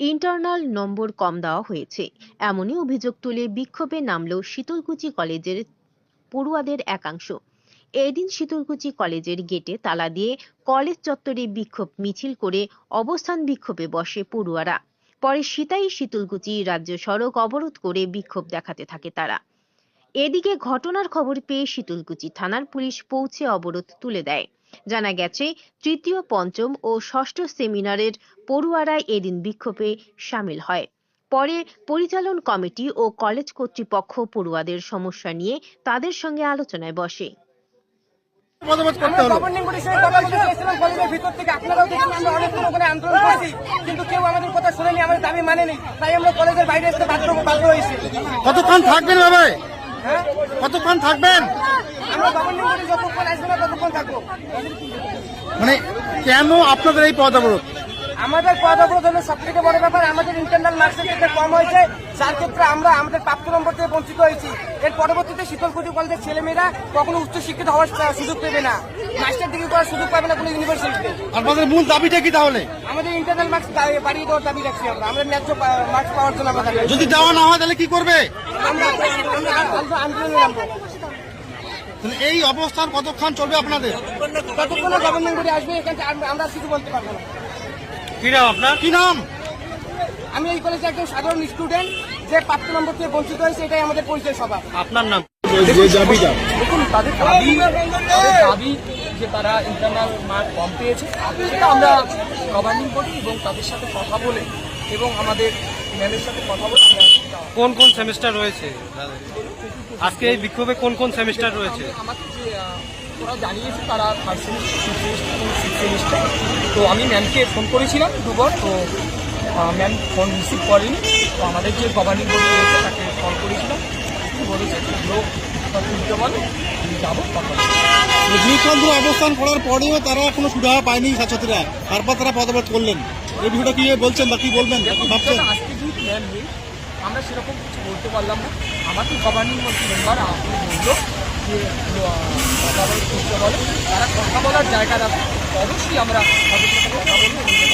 Internal নম্বর কম দেওয়া হয়েছে। এমনই অভিযোগ তুলে বিক্ষোভে নামল শীতলকুচি কলেজের পড়ুয়াদের একাংশ। এদিন শীতলকুচি কলেজের গেটে তালা দিয়ে কলেজ চত্বরে বিক্ষোভ মিছিল করে অবস্থান বিক্ষোভে বসে পড়ুয়ারা। পরে সিতাই শীতলকুচি রাজ্য সড়ক অবরোধ করে বিক্ষোভ দেখাতে থাকে তারা। এদিকে ঘটনার খবর পেয়ে শীতলকুচি থানার পুলিশ পৌঁছে অবরোধ তুলে দেয়। জানা গেছে, তৃতীয়, পঞ্চম ও ষষ্ঠ সেমিনারের পড়ুয়ারা এদিন বিক্ষোভে সামিল হয়। পরে পরিচালন কমিটি ও কলেজ কর্তৃপক্ষ পড়ুয়াদের সমস্যা নিয়ে তাদের সঙ্গে আলোচনায় বসে। ভিতর থেকে আপনারাও দেখুন আমরা অনেকক্ষণ ওখানে আন্দোলন করেছি কিন্তু কেউ আমাদের কথা শুনেনি আমাদের দাবি মানেনি তাই আমরা কলেজের বাইরে আসতে বাধ্য বাধ্য হয়েছি। কতক্ষণ থাকবেন বাবা হ্যাঁ? কতক্ষণ থাকবেন? মানে কেন আপনাদের এই পদ অবরোধ? আমাদের পদ সব থেকে বড় ব্যাপার আমাদের ইন্টারনাল মার্কসের ক্ষেত্রে কম হয়েছে যার ক্ষেত্রে আমরা আমাদের প্রাপ্ত নম্বর থেকে বঞ্চিত হয়েছি এর পরবর্তীতে শীতলকুচি কলেজের ছেলেমেয়েরা কখনো উচ্চ শিক্ষিত হওয়ার সুযোগ পেবে না মাস্টার ডিগ্রি করার সুযোগ পাবে না কোনো ইউনিভার্সিটিতে আমাদের মূল দাবিটা কি তাহলে আমাদের ইন্টারনাল মার্কস বাড়িয়ে দেওয়ার দাবি রাখছি আমরা আমরা ন্যায্য মার্কস পাওয়ার জন্য আমরা যদি দেওয়া না হয় তাহলে কি করবে আমরা আমরা আন্দোলনে নামবো তাহলে এই অবস্থান কতক্ষণ চলবে আপনাদের? গভর্নমেন্ট বডি আসবে এখান আমরা- আমরা কিছু বলতে পারব না। কি নাম আপনার? কি নাম? আমি এই কলেজে একজন সাধারণ স্টুডেন্ট যে প্রাপ্ত নম্বর থেকে বঞ্চিত হয়েছে এটাই আমাদের পরিচয় সভা। আপনার নাম? দেখুন তাদের দাবি দাবি যে তারা ইন্টারনাল মার্ক কম পেয়েছে সেটা আমরা গভর্নিং বডি এবং তাদের সাথে কথা বলে এবং আমাদের ম্যামের সাথে কথা বলে কোন কোন সেমিস্টার রয়েছে? আজকে এই বিক্ষোভে কোন কোন সেমিস্টার রয়েছে? আমাকে যে ওরা জানিয়েছে তারা থার্ড সেমিস্টার ফিফথ সেমিস্টার এবং সিক্স সেমিস্টার তো আমি ম্যামকে ফোন করেছিলাম দুবার তো ম্যাম ফোন রিসিভ করেনি। তো আমাদের যে গভর্নিং বডি রয়েছে তাকে কল করেছিলাম। বলেছে লোক তুলতে বলে যাব রজনীকান্ত অবস্থান করার পরেও তারা কোনো সুরাহা পায়নি ছাত্রছাত্রীরা। তারপর তারা পদবোধ করলেন। এই বিষয়টা কি বলছেন বা কি বলবেন? ভাবছেন? আজকে যেহেতু ম্যাম নেই আমরা সেরকম কিছু বলতে পারলাম না। আমাকে গভর্নিং মেম্বার আপনি বলল যে বলে, তারা কথা বলার জায়গা রাখবে অবশ্যই আমরা কথা বলব।